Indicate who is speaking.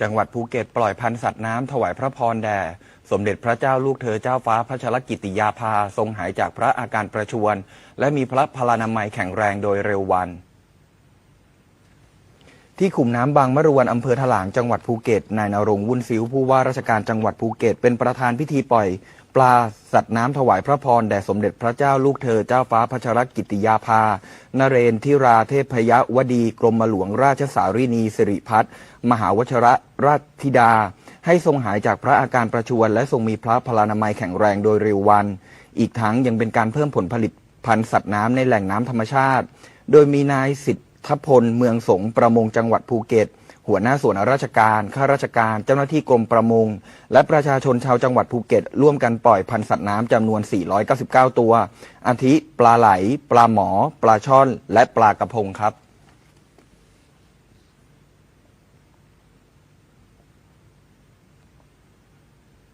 Speaker 1: จังหวัดภูเก็ตปล่อยพันธุ์สัตว์น้ำถวายพระพรแด่ สมเด็จพระเจ้าลูกเธอเจ้าฟ้าพระชรกิติยาภาทรงหายจากพระอาการประชวร และมีพระพลานามัยแข็งแรงโดยเร็ววัน ที่ขุมน้ำบางมะรวนอำเภอถลางจังหวัดภูเก็ตนายนรงวุ่นซิวผู้ว่าราชการจังหวัดภูเก็ตเป็นประธานพิธีปล่อย ปลาสัตว์น้ำถวายพระพรแด่สมเด็จพระเจ้าลูกเธอเจ้าฟ้าพระชรกิติยาภานเรนทิราเทพยวดี กรมหลวงราชสารินีสิริพัฒน์มหาวชรราชธิดา ให้ทรงหายจากพระอาการประชวรและทรงมีพระพลานามัยแข็งแรงโดยเร็ววัน อีกทั้งยังเป็นการเพิ่มผลผลิตพันธุ์สัตว์น้ำในแหล่งน้ำธรรมชาติ โดยมีนายสิทธ ทพลเมืองสงประมงจังหวัดภูเก็ต หัวหน้าส่วนราชการข้าราชการ เจ้าหน้าที่กรมประมง และประชาชนชาวจังหวัดภูเก็ต ร่วมกันปล่อยพันธุ์สัตว์น้ำจำนวน 499 ตัวอาทิปลาไหล ปลาหมอ ปลาช่อน และปลากระพงครับ